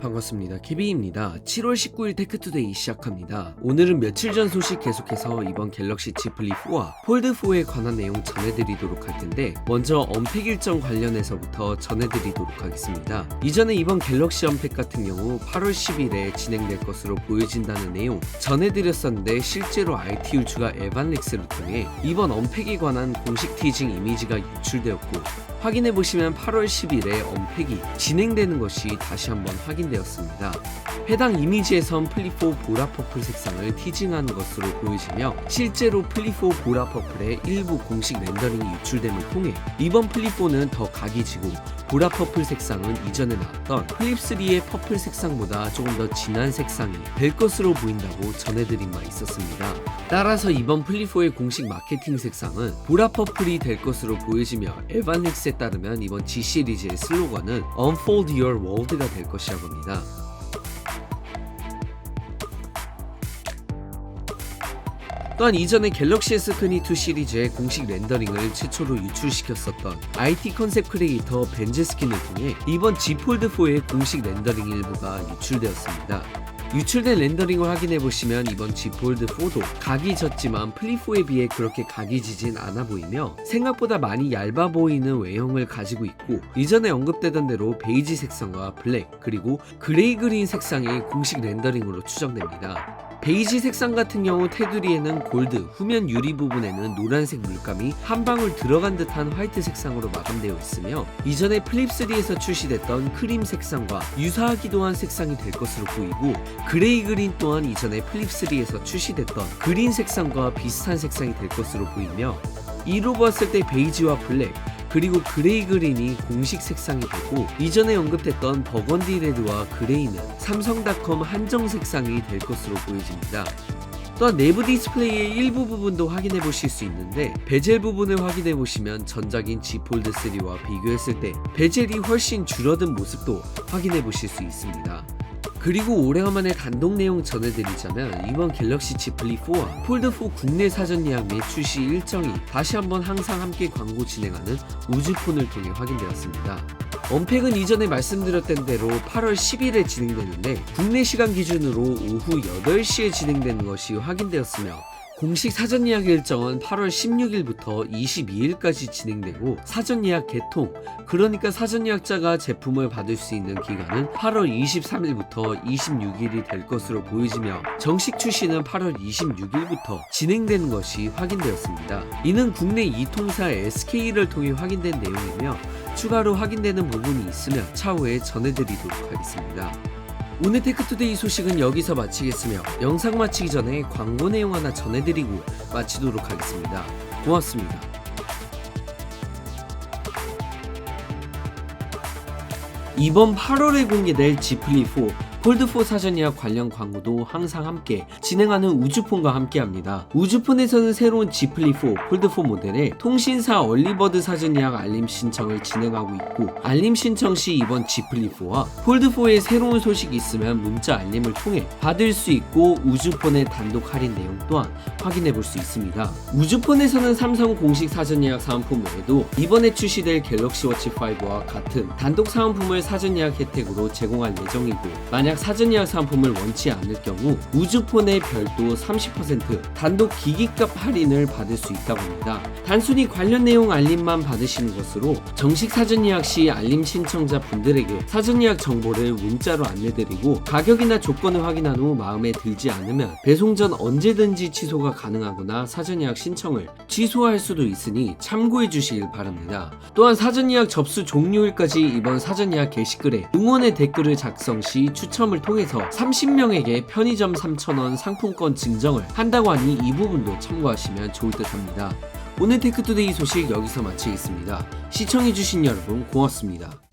반갑습니다. 케비입니다. 7월 19일 테크투데이 시작합니다. 오늘은 며칠 전 소식 계속해서 이번 갤럭시 Z 플립 4와 폴드 4에 관한 내용 전해드리도록 할 텐데 먼저 언팩 일정 관련해서부터 전해드리도록 하겠습니다. 이전에 이번 갤럭시 언팩 같은 경우 8월 10일에 진행될 것으로 보여진다는 내용 전해드렸었는데 실제로 RT 유추가 에반렉스를 통해 이번 언팩에 관한 공식 티징 이미지가 유출되었고 확인해 보시면 8월 10일에 언팩이 진행되는 것이 다시 한번 확인되었습니다. 해당 이미지에선 플리포 보라 퍼플 색상을 티징하는 것으로 보여지며 실제로 플리포 보라 퍼플의 일부 공식 렌더링이 유출됨을 통해 이번 플립4는 더 각이 지고 보라 퍼플 색상은 이전에 나왔던 플립3의 퍼플 색상보다 조금 더 진한 색상이 될 것으로 보인다고 전해드린 바 있었습니다. 따라서 이번 플립4의 공식 마케팅 색상은 보라 퍼플이 될 것으로 보여지며 에반렉스 에 따르면 이번 G 시리즈의 슬로건은 Unfold Your World가 될 것이라고 합니다. 또한 이전에 갤럭시 S22 시리즈의 공식 렌더링을 최초로 유출시켰었던 IT 컨셉 크리에이터 벤제스킨을 통해 이번 G 폴드 4의 공식 렌더링 일부가 유출되었습니다. 유출된 렌더링을 확인해 보시면 이번 G 폴드 4도 각이 졌지만 플립4에 비해 그렇게 각이 지진 않아 보이며 생각보다 많이 얇아 보이는 외형을 가지고 있고 이전에 언급되던 대로 베이지 색상과 블랙 그리고 그레이 그린 색상의 공식 렌더링으로 추정됩니다. 베이지 색상 같은 경우 테두리에는 골드, 후면 유리 부분에는 노란색 물감이 한 방울 들어간 듯한 화이트 색상으로 마감되어 있으며 이전에 플립3에서 출시됐던 크림 색상과 유사하기도 한 색상이 될 것으로 보이고 그레이 그린 또한 이전에 플립3에서 출시됐던 그린 색상과 비슷한 색상이 될 것으로 보이며 이로 봤을 때 베이지와 블랙 그리고 그레이 그린이 공식 색상이 되고 이전에 언급됐던 버건디 레드와 그레이는 삼성닷컴 한정 색상이 될 것으로 보여집니다. 또한 내부 디스플레이의 일부 부분도 확인해 보실 수 있는데 베젤 부분을 확인해 보시면 전작인 G 폴드 3와 비교했을 때 베젤이 훨씬 줄어든 모습도 확인해 보실 수 있습니다. 그리고 오래간만에 단독 내용 전해드리자면 이번 갤럭시 Z 플립 4와 폴드4 국내 사전 예약 및 출시 일정이 다시 한번 항상 함께 광고 진행하는 우주폰을 통해 확인되었습니다. 언팩은 이전에 말씀드렸던 대로 8월 10일에 진행되는데 국내 시간 기준으로 오후 8시에 진행되는 것이 확인되었으며 공식 사전 예약 일정은 8월 16일부터 22일까지 진행되고 사전 예약 개통, 그러니까 사전 예약자가 제품을 받을 수 있는 기간은 8월 23일부터 26일이 될 것으로 보여지며 정식 출시는 8월 26일부터 진행되는 것이 확인되었습니다. 이는 국내 이통사 SK를 통해 확인된 내용이며 추가로 확인되는 부분이 있으면 차후에 전해드리도록 하겠습니다. 오늘 테크투데이 소식은 여기서 마치겠으며 영상 마치기 전에 광고 내용 하나 전해드리고 마치도록 하겠습니다. 고맙습니다. 이번 8월에 공개될 G 플립 4 폴드4 사전 예약 관련 광고도 항상 함께 진행하는 우주폰과 함께 합니다. 우주폰에서는 새로운 G 플립 4 폴드4 모델의 통신사 얼리버드 사전 예약 알림 신청을 진행하고 있고 알림 신청 시 이번 G 플립 4와 폴드4의 새로운 소식이 있으면 문자 알림을 통해 받을 수 있고 우주폰의 단독 할인 내용 또한 확인해 볼 수 있습니다. 우주폰에서는 삼성 공식 사전 예약 사은품 외에도 이번에 출시될 갤럭시 워치 5와 같은 단독 사은품을 사전 예약 혜택으로 제공할 예정이고 만약 사전 예약 사은품을 원치 않을 경우 우주폰의 별도 30% 단독 기기값 할인을 받을 수 있다고 합니다. 단순히 관련 내용 알림만 받으시는 것으로 정식 사전 예약 시 알림 신청자 분들에게 사전 예약 정보를 문자로 안내드리고 가격이나 조건을 확인한 후 마음에 들지 않으면 배송 전 언제든지 취소가 가능하거나 사전 예약 신청을 취소할 수도 있으니 참고해 주시길 바랍니다. 또한 사전 예약 접수 종료일까지 이번 사전 예약 게시글에 응원의 댓글을 작성 시 추첨을 통해서 30명에게 편의점 3,000원 상품권 증정을 한다고 하니 이 부분도 참고하시면 좋을 듯 합니다. 오늘 테크투데이 소식 여기서 마치겠습니다. 시청해주신 여러분 고맙습니다.